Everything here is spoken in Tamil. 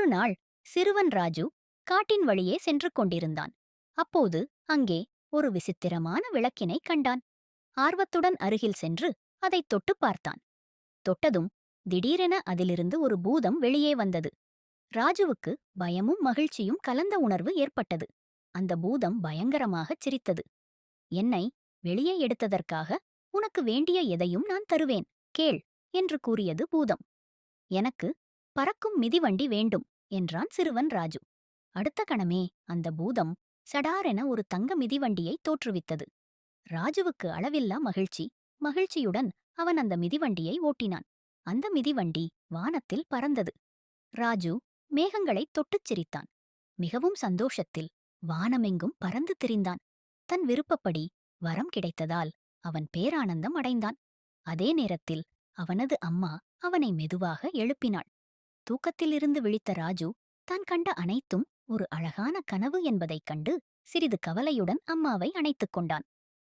ஒரு நாள் சிறுவன் ராஜு காட்டின் வழியே சென்று கொண்டிருந்தான். அப்போது அங்கே ஒரு விசித்திரமான விளக்கினை கண்டான். ஆர்வத்துடன் அருகில் சென்று அதைத் தொட்டுப் பார்த்தான். தொட்டதும் திடீரென அதிலிருந்து ஒரு பூதம் வெளியே வந்தது. ராஜுவுக்கு பயமும் மகிழ்ச்சியும் கலந்த உணர்வு ஏற்பட்டது. அந்த பூதம் பயங்கரமாகச் சிரித்தது. என்னை வெளியே எடுத்ததற்காக உனக்கு வேண்டிய எதையும் நான் தருவேன் கேள் என்று கூறியது பூதம். எனக்கு பறக்கும் மிதிவண்டி வேண்டும் என்றான் சிறுவன் ராஜு. அடுத்த கணமே அந்த பூதம் சடாரென ஒரு தங்க மிதிவண்டியை தோற்றுவித்தது. ராஜுவுக்கு அளவில்லா மகிழ்ச்சி. மகிழ்ச்சியுடன் அவன் அந்த மிதிவண்டியை ஓட்டினான். அந்த மிதிவண்டி வானத்தில் பறந்தது. ராஜு மேகங்களைத் தொட்டுச் சிரித்தான். மிகவும் சந்தோஷத்தில் வானமெங்கும் பறந்து திரிந்தான். தன் விருப்பப்படி வரம் கிடைத்ததால் அவன் பேரானந்தம் அடைந்தான். அதே நேரத்தில் அவனது அம்மா அவனை மெதுவாக எழுப்பினாள். தூக்கத்திலிருந்து விழித்த ராஜு தான் கண்ட அனைத்தும் ஒரு அழகான கனவு என்பதைக் கண்டு சிறிது கவலையுடன் அம்மாவை அணைத்துக் கொண்டான்.